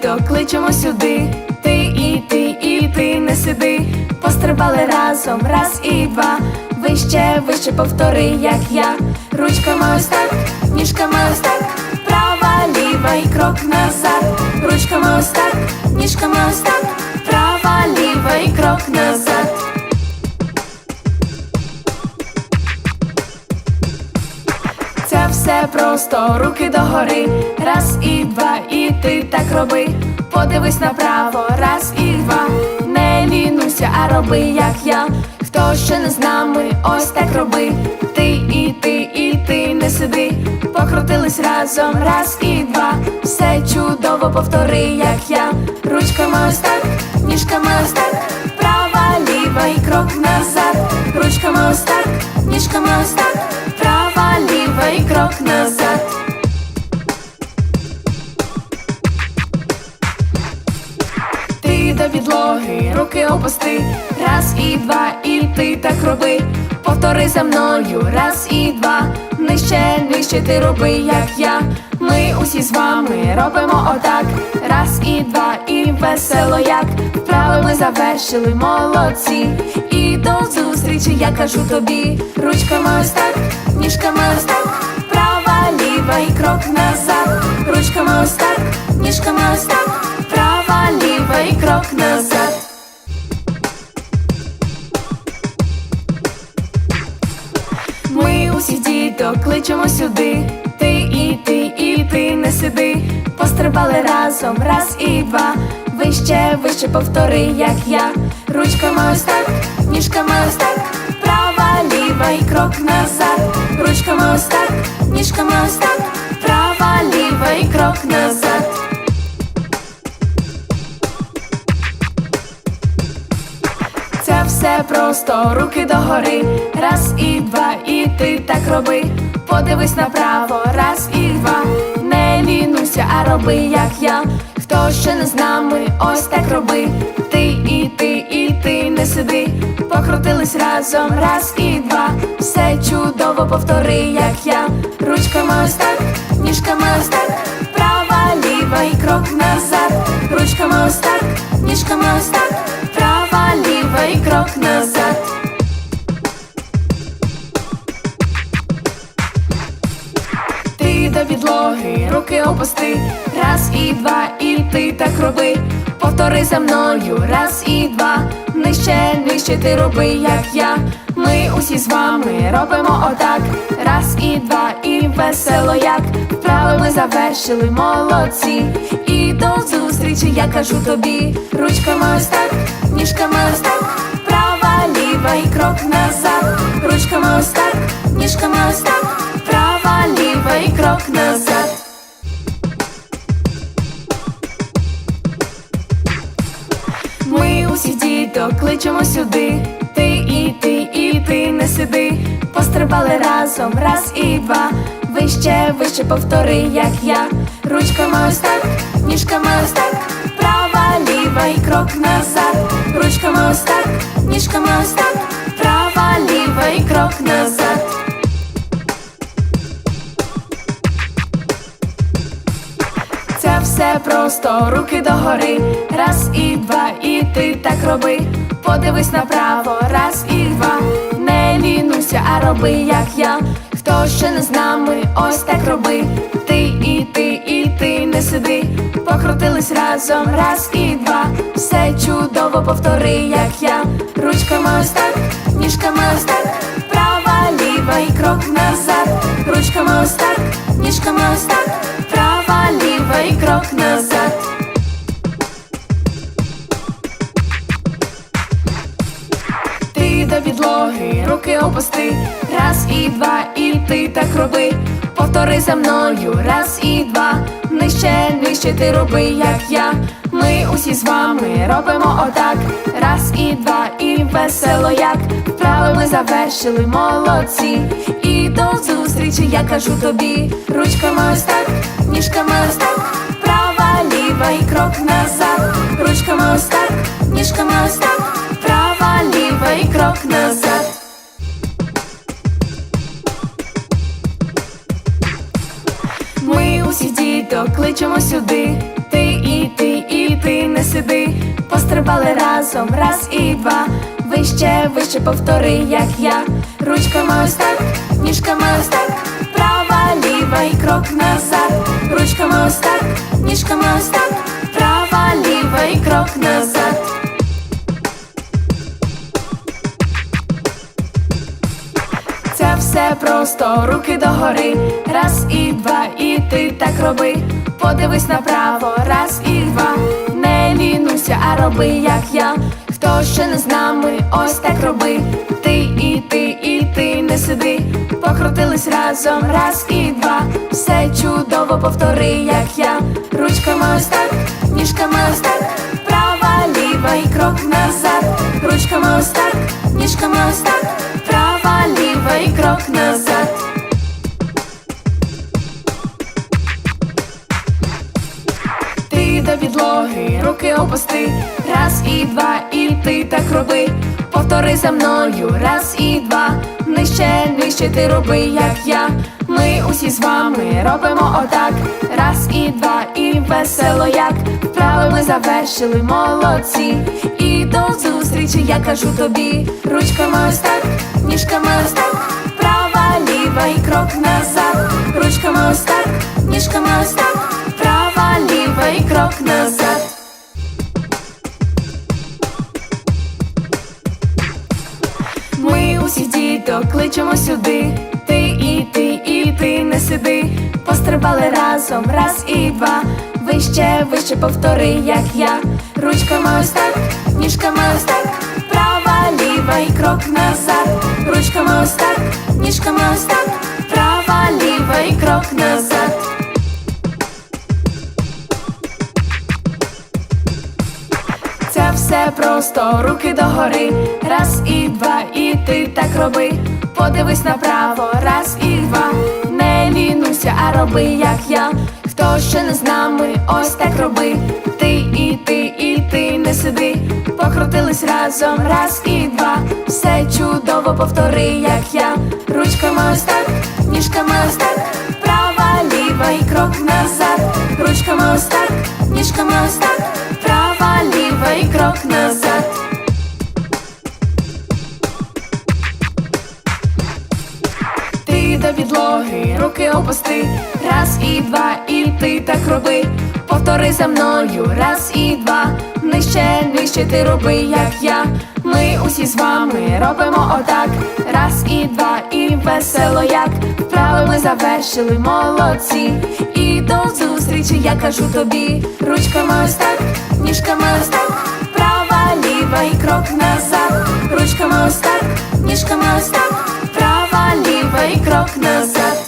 діток кличемо сюди. Ти і ти, і ти не сиди. Пострибали разом, раз і два. Вище, вище повтори, як я. Ручками ось так, ніжками ось так. Права, ліва і крок назад. Ручками ось так, ніжками ось так. Права, ліва і крок назад. Все просто руки догори. Раз і два, і ти так роби. Подивись направо, раз і два. Не лінуйся, а роби, як я. Хто ще не з нами, ось так роби. Ти і ти, і ти не сиди. Покрутились разом, раз і два. Все чудово повтори, як я. Ручками ось так, ніжками ось так. Права, ліва і крок назад. Ручками ось так, Повтори за мною, раз і два. Нижче, нижче ти роби, як я. Ми усі з вами робимо отак. Раз і два, і весело як. Вправи ми завершили, молодці. І до зустрічі я кажу тобі. Ручками ось так, ніжками ось так. Права, ліва і крок назад. Ручками ось так, ніжками ось так. Права, ліва і крок назад. Усіх кличемо сюди. Ти і ти, і ти не сиди. Пострибали разом, раз і два. Вище, вище повтори, як я. Ручками ось так, ніжками ось так. Права, ліва і крок назад. Ручками ось так, ніжками ось так. Права, ліва і крок назад. Це все просто руки догори, раз і два, і ти роби. Подивись направо, раз і два. Не лінуйся, а роби, як я. Хто ще не з нами, ось так роби. Ти і ти, і ти не сиди. Покрутились разом, раз і два. Все чудово повтори, як я. Ручками ось так, ніжками ось так. Права, ліва і крок назад. Ручками ось так, ніжками ось так. Підлоги, руки опусти, раз і два, і ти так роби. Повтори за мною, раз і два. Нижче, нижче ти роби, як я. Ми усі з вами робимо отак. Раз і два, і весело як. Вправи ми завершили, молодці. І до зустрічі я кажу тобі. Ручками ось так, ніжками ось так. Права, ліва і крок назад. Ручками ось так, ніжками ось так. Крок назад. Ми усіх діток кличемо сюди. Ти і ти, і ти не сиди. Пострибали разом, раз і два. Вище, вище повтори, як я. Ручками ось так, ніжками ось так. Права, ліва і крок назад. Ручками ось так, ніжками ось так. Права, ліва і крок назад. Просто руки догори, раз і два, і ти так роби. Подивись направо, раз і два. Не лінуйся, а роби, як я. Хто ще не з нами, ось так роби. Ти і ти, і ти не сиди. Покрутились разом, раз і два. Все чудово повтори, як я. Ручками ось так, ніжками ось так. Права, ліва і крок назад. Ручками ось так, ніжками ось так. І крок назад. Ти до підлоги, руки опусти, раз і два, і ти так роби. Повтори за мною, раз і два. Нижче, нижче ти роби, як я. Ми усі з вами робимо отак. Раз і два, і весело як. Вправи ми завершили, молодці. І до зустрічі я кажу тобі. Ручками ось так, ніжками ось так. Ручками ось так, ніжками ось так. Права, ліва і крок назад. Ми усіх діток кличемо сюди. Ти і ти, і ти не сиди, пострибали разом, раз і два. Вище, вище повтори, як я. Ручками ось так, ніжками ось так, права, ліва і крок назад. Ручками ось так, ніжками ось так, ліва крок назад. Це все просто руки догори. Раз і два, і ти так роби. Подивись направо, раз і два. Не лінуйся, а роби, як я. Хто ще не з нами, ось так роби. Ти і ти, і ти не сиди. Покрутились разом, раз і два. Все чудово повтори, як я. Ручками ось так, ніжками ось так. Права, ліва і крок назад. Ручками ось так, ніжками ось так. Права, ліва і крок назад. Ти до підлоги, руки опусти, раз і два, і ти так роби. Повтори за мною, раз і два. Нижче, нижче ти роби, як я. Ми усі з вами робимо отак. Раз і два, і весело як. Вправи ми завершили, молодці. І до зустрічі, я кажу тобі. Ручками ось так, ніжками ось так. Права, ліва і крок назад. Ручками ось так, ніжками ось так. Права, ліва і крок назад. Ми усіх діток кличемо сюди. Ти і ти, і ти не сиди. Пострибали разом, раз і два. Вище, вище повтори, як я. Ручками ось так, ніжками ось так. Права, ліва і крок назад. Ручками ось так, ніжками ось так. Права, ліва і крок назад. Це все просто руки догори, раз і два, і ти так роби. Подивись направо, раз і лінуйся, а роби, як я. Хто ще не з нами, ось так роби. Ти і ти, і ти не сиди. Покрутились разом, раз і два. Все чудово повтори, як я. Ручками ось так, ніжками ось так. Права, ліва і крок назад. Ручками ось так, ніжками ось так. Підлоги, руки опусти, раз і два, і ти так роби. Повтори за мною, раз і два. Нижче, нижче ти роби, як я. Ми усі з вами робимо отак. Раз і два, і весело як. Вправи ми завершили, молодці. І до зустрічі, я кажу тобі. Ручками ось так, ніжками ось так. Права, ліва і крок назад. Ручками ось так, ніжками ось так. Ліва крок назад.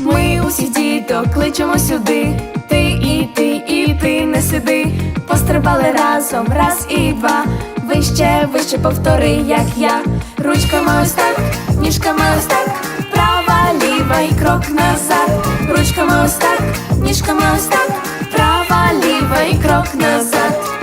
Ми усіх діток кличемо сюди. Ти і ти, і ти не сиди. Пострибали разом, раз і два. Вище, вище повтори, як я. Ручками ось так, ніжками ось так. Права, ліва і крок назад. Ручками ось так, ніжками ось так. Права, ліва і крок назад.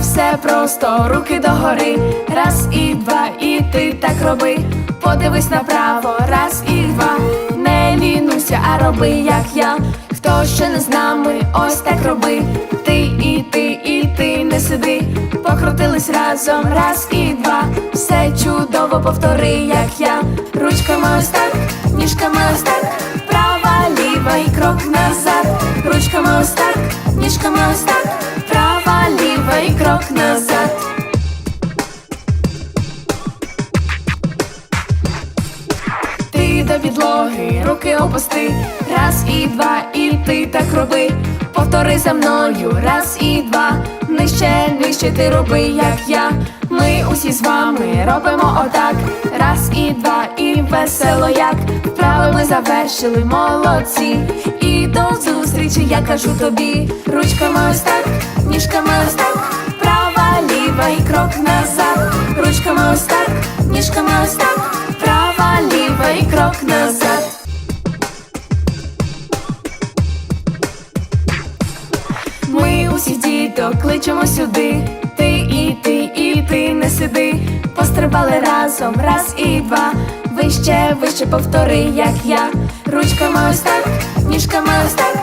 Все просто руки догори, раз і два, і ти так роби. Подивись направо, раз і два. Не лінуйся, а роби, як я. Хто ще не з нами, ось так роби. Ти і ти, і ти не сиди. Покрутились разом, раз і два. Все чудово повтори, як я. Ручками ось так, ніжками ось так. Права, ліва і крок назад. Ручками ось так, ніжками ось так. Руки раз і два, і ти так роби. Повтори за мною, раз і два. Нижче, нижче ти роби, як я. Ми усі з вами робимо отак. Раз і два, і весело як. Вправи ми завершили, молодці. І до зустрічі, я кажу тобі. Ручками ось так, ніжками ось так. Права, ліва і крок назад. Ручками ось так, ніжками ось так. Права, ліва і крок назад. Усіх діток кличемо сюди. Ти і ти, і ти не сиди. Пострибали разом, раз і два. Вище, вище повтори, як я. Ручками ось так, ніжками ось так,